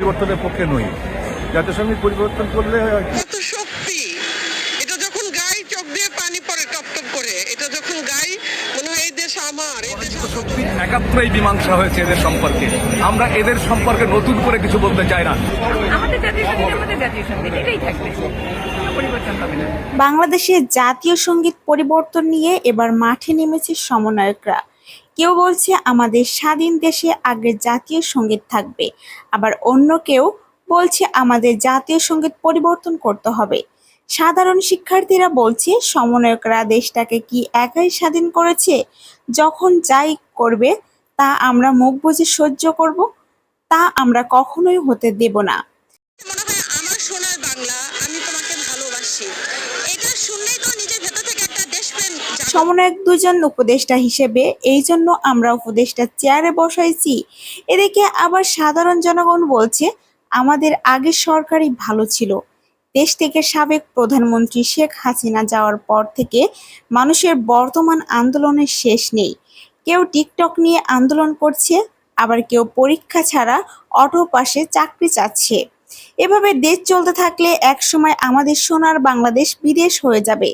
পরিবর্তনের পক্ষে নই। জাতীয় সংগীত পরিবর্তন করলে কত শক্তি এটা যখন গাই চোখ দিয়ে পানি পড়ে টপ টপ করে এটা যখন গাই মনে হয় এই দেশ আমার এই দেশ মীমাংসা হয়েছে এদের সম্পর্কে। আমরা এদের সম্পর্কে নতুন করে কিছু বলতে চাই না। আমাদের জাতীয় জাতীয় সংগীত এটাই থাকবে। কোনো পরিবর্তন হবে না। বাংলাদেশের জাতীয় সংগীত পরিবর্তন নিয়ে এবার মাঠে নেমেছে সমন্বয়করা। কেউ বলছে আমাদের স্বাধীন দেশে আগের জাতীয় সংগীত থাকবে। আবার অন্য কেউ বলছে আমাদের জাতীয় সংগীত পরিবর্তন করতে হবে। সাধারণ শিক্ষার্থীরা বলছে, সমন্বয়করা দেশটাকে কি একাই স্বাধীন করেছে? যখন যাই করবে, তা আমরা মুখ বুজে সহ্য করব? তা আমরা কখনোই হতে দেব না। সমন্বয়ক দুজন উপদেষ্টা হিসেবে এই জন্য আমরা উপদেষ্টা চেয়ারে বসাইছি। এদিকে আবার সাধারণ জনগণ বলছে, আমাদের আগের সরকারই ভালো ছিল। দেশ থেকে সাবেক প্রধানমন্ত্রী শেখ হাসিনা যাওয়ার পর থেকে মানুষের বর্তমান আন্দোলনের শেষ নেই। কেউ টিকটক নিয়ে আন্দোলন করছে, আবার কেউ পরীক্ষা ছাড়া অটো পাশে চাকরি চাচ্ছে। এভাবে দেশ চলতে থাকলে একসময় আমাদের সোনার বাংলাদেশ বিদেশ হয়ে যাবে।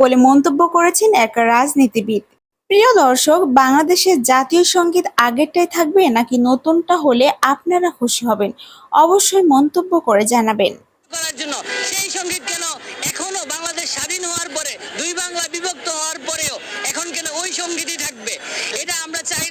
বলে মন্তব্য করেছেন এক রাজনীতিবিদ। প্রিয় দর্শক বাংলাদেশের জাতীয় সংগীত আগেরটাই থাকবে নাকি নতুনটা হলে আপনারা খুশি হবেন? অবশ্যই মন্তব্য করে জানাবেন। করার জন্য সেই সংগীত কেন এখনও বাংলাদেশ স্বাধীন হওয়ার পরে, দুই বাংলা বিভক্ত হওয়ার পরেও এখন কেন ওই সঙ্গীতই থাকবে? এটা আমরা চাই